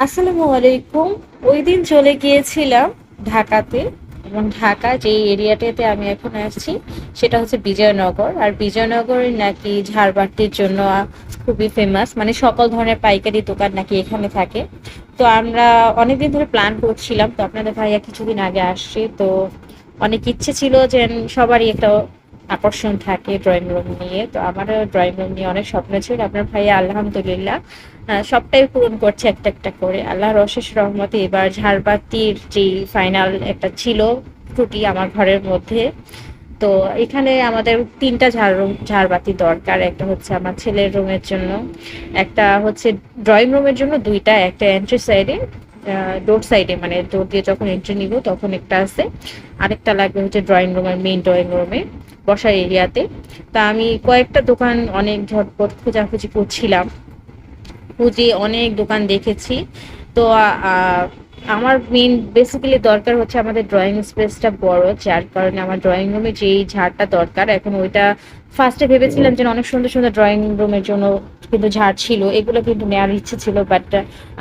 আসসালামু আলাইকুম। ওই দিন চলে গিয়েছিলাম ঢাকাতে এবং ঢাকা যে এরিয়াটাতে আমি এখন আসছি, সেটা হচ্ছে বিজয়নগর। আর বিজয়নগর নাকি ঝাড়বাতির জন্য খুবই ফেমাস মানে সকল ধরনের পাইকারি দোকান নাকি এখানে থাকে। তো আমরা অনেকদিন ধরে প্ল্যান করছিলাম, তো আপনাদের ভাইয়া কিছুদিন আগে আসছি, তো অনেক ইচ্ছে ছিল যে সবারই একটা আকর্ষণ থাকে ড্রয়িং রুম নিয়ে। তো আমারও ড্রয়িং রুম নিয়ে অনেক স্বপ্ন ছিল। আপনার ভাইয়া আলহামদুলিল্লাহ সবটাই পূরণ করছে একটা একটা করে। আল্লাহর অশেষ রহমতে এবার ঝাড়বাতির যে ফাইনাল একটা ছিল ত্রুটি আমার ঘরের মধ্যে। তো এখানে আমাদের তিনটা ঝাড় রুম ঝাড়বাতি দরকার। একটা হচ্ছে আমার ছেলের রুমের জন্য, একটা হচ্ছে ড্রয়িং রুমের জন্য, দুইটা একটা এন্ট্রি সাইডে ডোর সাইডে মানে ডোর দিয়ে যখন এন্ট্রি নিব, তখন একটা আছে। আরেকটা লাগবে হচ্ছে ড্রয়িং রুমের মেইন ড্রয়িং রুমে বসার এরিয়াতে তা। আমি কয়েকটা দোকান অনেক ঝটপট খোঁজাখুঁজি করছিলাম। খুঁজে অনেক দোকান দেখেছি। তো আমার মেন বেসিক্যালি দরকার হচ্ছে আমাদের ড্রয়িং স্পেসটা বড়, যার কারণে আমার ড্রয়িং রুমে যেই ঝাড়টা দরকার, এখন ওইটা ফার্স্টে ভেবেছিলাম যে অনেক সুন্দর সুন্দর ড্রয়িং রুমের জন্য কিন্তু ঝাড় ছিল, এগুলো কিন্তু নেওয়ার ইচ্ছে ছিল বাট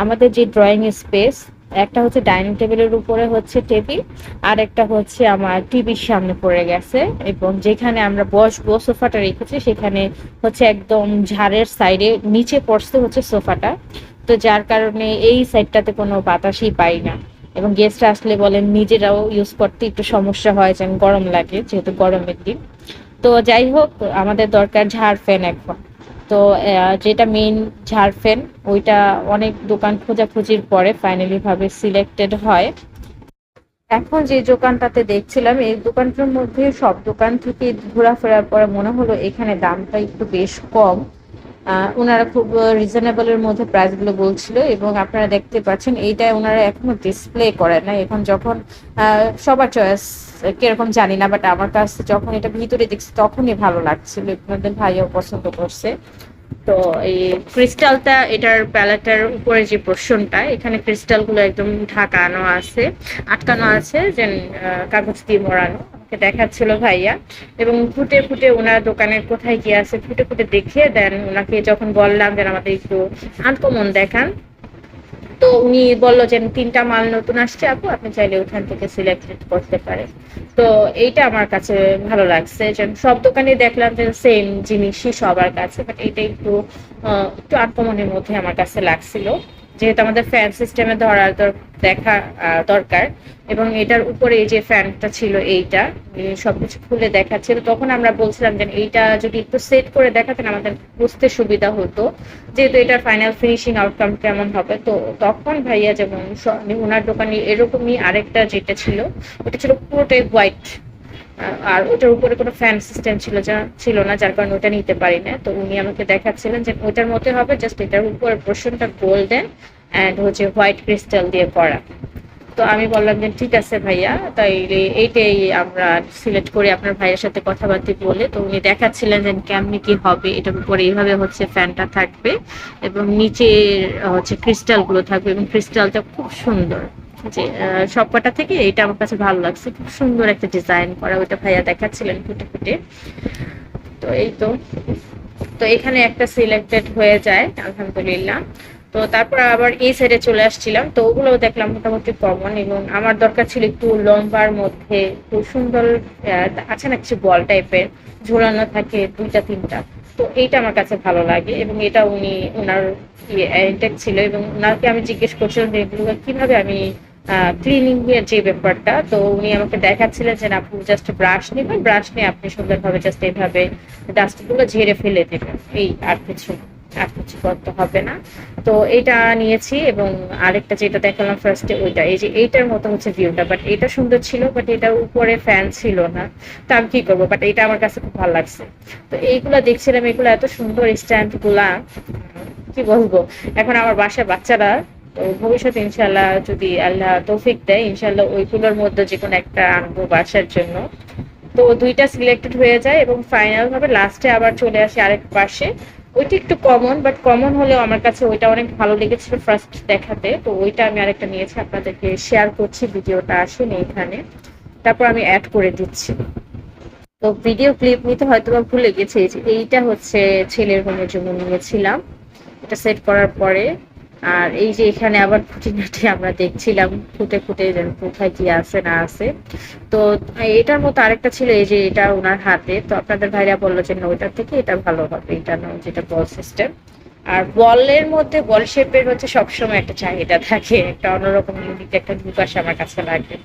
আমাদের যে ড্রয়িং স্পেস একটা হচ্ছে ডাইনিং টেবিলের উপরে হচ্ছে টেবিল, আর একটা হচ্ছে আমার টিভির সামনে পড়ে গেছে। এবং যেখানে আমরা বসবো, সোফাটা রেখেছি, সেখানে হচ্ছে একদম ঝাড়ের সাইডে নিচে পড়ছে হচ্ছে সোফাটা। তো যার কারণে এই সাইডটাতে কোনো বাতাসই পাই না। এবং গেস্ট আসলে বলেন, নিজেরাও ইউজ করতে একটু সমস্যা হয়, যেন গরম লাগে, যেহেতু গরমের দিন। তো যাই হোক, আমাদের দরকার ঝাড় ফ্যান এখন। তো যেটা মেইন ঝাড় ফ্যান ওইটা অনেক দোকান খোঁজাখুঁজির পরে ফাইনালি ভাবে সিলেক্টেড হয়। এখন যে দোকানটাতে দেখছিলাম, এই দোকানটার মধ্যে সব দোকান থেকে ঘোরাফেরার পরে মনে হলো এখানে দামটা একটু বেশ কম। ওনারা খুব রিজনেবলের মধ্যে প্রাইসগুলো বলছিল এবং আপনারা দেখতে পাচ্ছেন এইটা ওনারা এখনও ডিসপ্লে করে না এখন যখন সবার চয়েস কীরকম জানি না বাট আমার কাছে যখন এটা ভিতরে দেখছি তখনই ভালো লাগছিল। আপনাদের ভাইও পছন্দ করছে। তো এই ক্রিস্টালটা এটার প্যালেটার উপরে যে পোর্শনটা এখানে ক্রিস্টালগুলো একদম ঢাকানো আছে, আটকানো আছে যে কাগজ দিয়ে আমাকে দেখাচ্ছিল ভাইয়া এবং ফুটে ফুটে ওনার দোকানের কোথায় কি আছে ফুটে ফুটে দেখিয়ে দেন। ওনাকে যখন বললাম যে আমাদের একটু আনকমন দেখান। তো উনি বলল যে, তিনটা মাল নতুন আসছে আপু, আপনি চাইলে ওখান থেকে সিলেক্টেড করতে পারেন। তো এইটা আমার কাছে ভালো লাগছে। যে সব দোকানে দেখলাম যে সেম জিনিসই সবার কাছে বাট এটা একটু একটু আনকমনের মধ্যে আমার কাছে লাগছিল। যেহেতু আমাদের ফ্যান সিস্টেমে দর- দেখা দরকার। এবং এটার উপরে এই যে ফ্যানটা ছিল এইটা এই সবকিছু খুলে দেখাচ্ছিল। তখন আমরা বলছিলাম যে এইটা যদি একটু সেট করে দেখাতেন আমাদের বুঝতে সুবিধা হতো। যেহেতু এটার ফাইনাল ফিনিশিং আউটকাম কেমন হবে, তো তখন ভাইয়া যেমন ওনার দোকানে এরকমই আরেকটা যেটা ছিল, ওটা ছিল পুরোটাই হোয়াইট আর ওটার উপরে কোনো ফ্যান সিস্টেম ছিল যা, ছিল না, যার কারণে ওটা নিতে পারি না তো উনি আমাকে দেখাচ্ছিলেন যে ওটার মধ্যে হবে জাস্ট এটার উপরের পোর্শনটা গোল্ডেন অ্যান্ড হচ্ছে হোয়াইট ক্রিস্টাল দিয়ে করা। তো আমি বললাম যে ঠিক আছে ভাইয়া, তাইলে এইটাই আমরা সিলেক্ট করে আপনার ভাইয়ের সাথে কথাবার্তা বলে তো উনি দেখাচ্ছিলেন যে কেমনি কি হবে, এটার উপরে এইভাবে হচ্ছে ফ্যানটা থাকবে এবং নিচে হচ্ছে ক্রিস্টালগুলো থাকবে এবং ক্রিস্টালটা খুব সুন্দর। যে আহ, সবকটা থেকে এটা আমার কাছে ভালো লাগছে। খুব সুন্দর একটা ডিজাইন করা ওইটা ভাইয়া দেখাচ্ছিলেন ফুটে ফুটে। তো এই তো। তো এখানে একটা সিলেক্টেড হয়ে যায় আলহামদুলিল্লাহ। তো তারপর আবার এই সাইডে চলে আসছিলাম। তো ওগুলোও দেখলাম মোটামুটি কমন এবং আমার দরকার ছিল একটু লম্বার মধ্যে খুব সুন্দর আছে না কিছু বল টাইপের ঝোলানো থাকে দুইটা তিনটা। তো এইটা আমার কাছে ভালো লাগে এবং এটা উনি ওনার ইন্টেক ছিল এবং ওনাকে আমি জিজ্ঞেস করছিলাম যে এগুলো কীভাবে আমি ক্লিনিং এর যে ব্যাপারটা, তো উনি আমাকে দেখাচ্ছিলেন যে আপনি জাস্ট ব্রাশ নেবেন ব্রাশ নিয়ে আপনি সুন্দরভাবে জাস্ট এইভাবে ডাস্টগুলো ঝেড়ে ফেলে দেবেন। এই আর কিছু আর কিছু করতে হবে না। তো এটা নিয়েছি এবং আরেকটা যেটা দেখালাম ফার্স্টে ওইটা। এই যে এইটার মতো হচ্ছে ভিউটা বাট এটা সুন্দর ছিল বাট এটার উপরে ফ্যান ছিল না। তো আমি কি করব? বাট এটা আমার কাছে খুব ভালো লাগছে। তো এইগুলা দেখছিলাম, এগুলো এত সুন্দর স্ট্যান্ডগুলা, কি বলব? এখন আমার বাসায় বাচ্চারা তো ভবিষ্যতে ইনশাল্লাহ যদি আল্লাহ তৌফিক দেয় ইনশাল্লাহ ওইগুলোর মধ্যে যে কোনো একটা আনব বাসার জন্য। তো দুইটা সিলেক্টেড হয়ে যায় এবং ফাইনাল ভাবে লাস্টে আবার চলে আসে আরেক পাশে। ওইটা একটু কমন বাট কমন হলেও আমার কাছে ওইটা অনেক ভালো লেগেছিল ফার্স্ট দেখাতে। তো ওইটা আমি আরেকটা নিয়েছি, আপনাদেরকে শেয়ার করছি, ভিডিওটা আসেনি এখানে তারপর আমি অ্যাড করে দিচ্ছি। তো ভিডিও ক্লিপ নিতে হয়তো বা ভুলে গেছি এইটা হচ্ছে ছেলের রুমের জন্য নিয়েছিলাম। এটা সেট করার পরে আর এই যে এখানে আবার খুঁটিনাটি আমরা দেখছিলাম ফুটে ফুটে যেন কোথায় কি আছে না আছে। তো এটার মতো আরেকটা ছিল, এই যে এটা ওনার হাতে। তো আপনাদের ভাইরা বলল যে ওইটার থেকে এটা ভালো হবে, এটা না, যেটা বল সিস্টেম আর বলের মধ্যে, বল শেপের হচ্ছে সবসময় একটা চাহিদা থাকে। একটা অন্যরকম ইউনিক একটা লুক আমার কাছে লাগে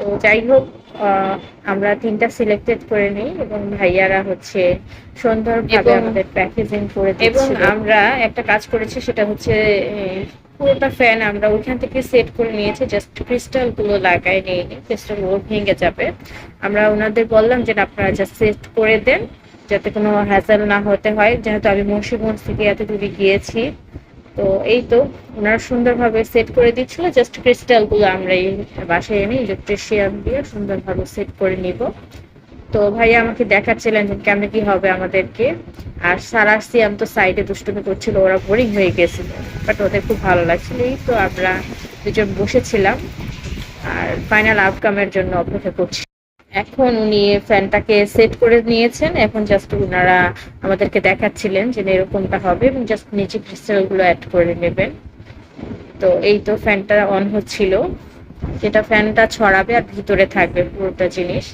তো যাই হোক আমরা তিনটা সিলেক্টেড করে নিই এবং ভাইয়ারা হচ্ছে সুন্দরভাবে আমাদের প্যাকেজিং করে এবং আমরা একটা কাজ করেছি সেটা হচ্ছে পুরোটা ফ্যান আমরা ওইখান থেকে সেট করে নিয়েছি জাস্ট ক্রিস্টালগুলো লাগাই নিয়ে নিই ক্রিস্টালগুলো ভেঙে যাবে। আমরা ওনাদের বললাম যে আপনারা জাস্ট সেট করে দেন যাতে কোনো হ্যাসেল না হতে হয়। যেহেতু আমি মুন্সিগঞ্জ থেকে এত দূরে গিয়েছি তো এই তো ওনারা সুন্দরভাবে সেট করে দিচ্ছিল জাস্ট ক্রিস্টালগুলো আমরা এই বাসায় এনে ইলেকট্রিশিয়ান দিয়ে সুন্দরভাবে সেট করে নিব। তো ভাইয়া আমাকে দেখাচ্ছিলেন যে কেমন কি হবে আমাদেরকে। আর সারা সিয়াম তো সাইডে দুষ্টুমি করছিল, ওরা বোরিং হয়ে গেছিল বাট ওদের খুব ভালো লাগছিল। এই তো আমরা দুজন বসেছিলাম, আর ফাইনাল আউটকামের জন্য অপেক্ষা করছি। এখন উনি ফ্যানটাকে সেট করে নিয়েছেন। এখন জাস্ট ওনারা আমাদেরকে দেখাচ্ছিলেন যে এরকমটা হবে এবং জাস্ট নিচে ক্রিস্টালগুলো অ্যাড করে নেবেন। তো এই তো ফ্যানটা অন হচ্ছিল। যেটা ফ্যানটা ছড়াবে আর ভিতরে থাকবে পুরোটা জিনিস।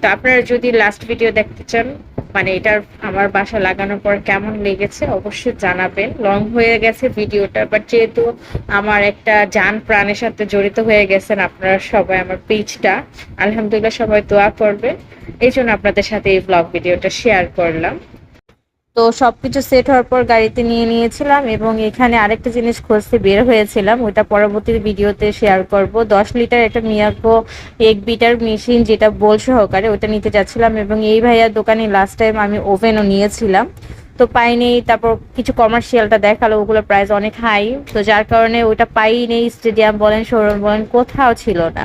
তো আপনারা যদি লাস্ট ভিডিও দেখতে চান মানে এটার আমার বাসা লাগানোর পর কেমন লেগেছে অবশ্যই জানাবেন। লং হয়ে গেছে ভিডিওটা বাট যেহেতু আমার একটা যান প্রাণের সাথে জড়িত হয়ে গেছেন আপনারা সবাই আমার পেজটা। আলহামদুলিল্লাহ সবাই দোয়া করবে এই জন্য আপনাদের সাথে এই ব্লগ ভিডিওটা শেয়ার করলাম। তো সবকিছু সেট হওয়ার পর গাড়িতে নিয়ে নিয়েছিলাম এবং এখানে আরেকটা জিনিস খুঁজতে বের হয়েছিলাম, ওইটা পরবর্তী ভিডিওতে শেয়ার করব। দশ লিটার একটা মিয়াকো এক বিটার মেশিন যেটা বল সহকারে ওটা নিতে যাচ্ছিলাম এবং এই ভাইয়ার দোকানে লাস্ট টাইম আমি ওভেনও নিয়েছিলাম। তো পাইনি তারপর কিছু কমার্শিয়ালটা দেখাল ওগুলো প্রাইস অনেক হাই তো যার কারণে ওইটা পাইনি স্টেডিয়াম বলেন শোরুম বলেন, কোথাও ছিল না।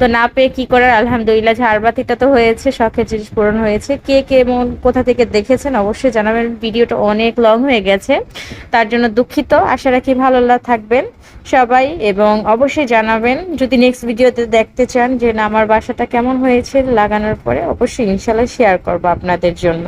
তো না পেয়ে কি করার? আলহামদুলিল্লাহ ঝাড়বাতিটা তো হয়েছে, শখের জিনিস পূরণ হয়েছে। কে কেমন কোথা থেকে দেখেছেন অবশ্যই জানাবেন। ভিডিওটা অনেক লং হয়ে গেছে, তার জন্য দুঃখিত। আশা রাখি ভালো থাকবেন সবাই, এবং অবশ্যই জানাবেন, যদি নেক্সট ভিডিওতে দেখতে চান যে না, আমার বাসাটা কেমন হয়েছে লাগানোর পরে, অবশ্যই ইনশাল্লাহ শেয়ার করব আপনাদের জন্য।